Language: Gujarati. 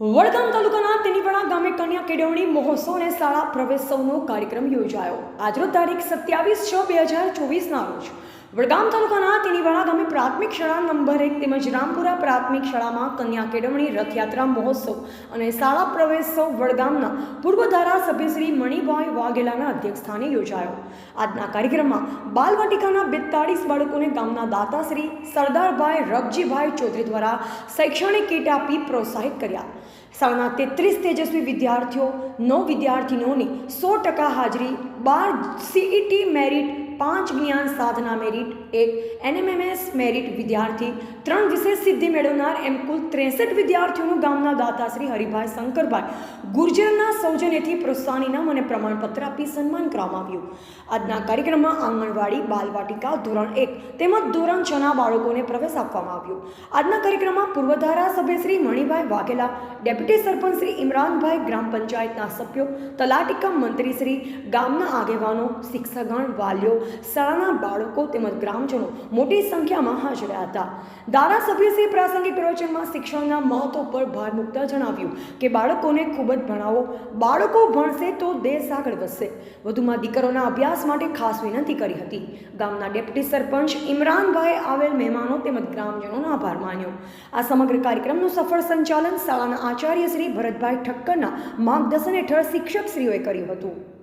વડગામ તાલુકાના તેનીવાડા ગામે કન્યા કેળવણી મહોત્સવ અને શાળા પ્રવેશોત્સવનો કાર્યક્રમ યોજાયો. આજરોજ તારીખ સત્યાવીસ છ બે હજાર ચોવીસના રોજ વડગામ તાલુકાના તેનીવાડા ગામે પ્રાથમિક શાળા નંબર એક તેમજ રામપુરા પ્રાથમિક શાળામાં કન્યા કેળવણી રથયાત્રા મહોત્સવ અને શાળા પ્રવેશોત્સવ વડગામના પૂર્વ ધારાસભ્ય શ્રી મણિભાઈ વાઘેલાના અધ્યક્ષસ્થાને યોજાયો. આજના કાર્યક્રમમાં બાલવાટિકાના બેતાળીસ બાળકોને ગામના દાતાશ્રી સરદારભાઈ રગજીભાઈ ચૌધરી દ્વારા શૈક્ષણિક કીટ આપી પ્રોત્સાહિત કર્યા. શાળાના તેત્રીસ તેજસ્વી વિદ્યાર્થીઓ, નવ વિદ્યાર્થીનીઓની સો ટકા હાજરી બાર સીઈટી મેરિટ પાંચ જ્ઞાન સાધના મેરિટ એક એનએમએમએસ મેરિટ વિદ્યાર્થી, ત્રણ વિશેષ સિદ્ધિ મેળવનાર એમ કુલ ત્રેસઠ વિદ્યાર્થીઓનું ગામના દાતા શ્રી હરિભાઈ શંકરભાઈ. ગુર્જરના સૌજન્યથી પ્રોત્સાહન ઇનામ અને પ્રમાણપત્ર આપી સન્માન કરવામાં આવ્યું. આજના કાર્યક્રમમાં આંગણવાડી, બાલવાટિકા, ધોરણ એક તેમજ ધોરણ છના બાળકોને પ્રવેશ આપવામાં આવ્યો. આજના કાર્યક્રમમાં પૂર્વ ધારાસભ્ય શ્રી મણિભાઈ વાઘેલા, ડેપ્યુટી સરપંચ શ્રી ઇમરાનભાઈ ગ્રામ પંચાયતના સભ્યો, તલાટીકમ મંત્રી શ્રી ગામના આગેવાનો, શિક્ષકગણ, વાલીઓ, શાળાના બાળકો તેમજ ગ્રામજનો મોટી સંખ્યામાં હાજર હતા. ધારાસભ્યશ્રી પ્રાસંગિક પ્રવચનમાં શિક્ષણના મહત્વ પર ભાર મૂકતા જણાવ્યું કે બાળકોને ખૂબ જ ભણાવો. બાળકો ભણશે તો દેશ આગળ વધશે. વધુમાં દીકરોના અભ્યાસ માટે ખાસ વિનંતી કરી હતી. ગામના ડેપ્યુટી સરપંચ ઇમરાનભાઈ આવેલ મહેમાનો તેમજ ગ્રામજનોનો આભાર માન્યો. આ સમગ્ર કાર્યક્રમનું સફળ સંચાલન શાળાના આચાર્ય શ્રી ભરતભાઈ ઠક્કરના માર્ગદર્શન હેઠળ શિક્ષકશ્રીઓએ કર્યું હતું.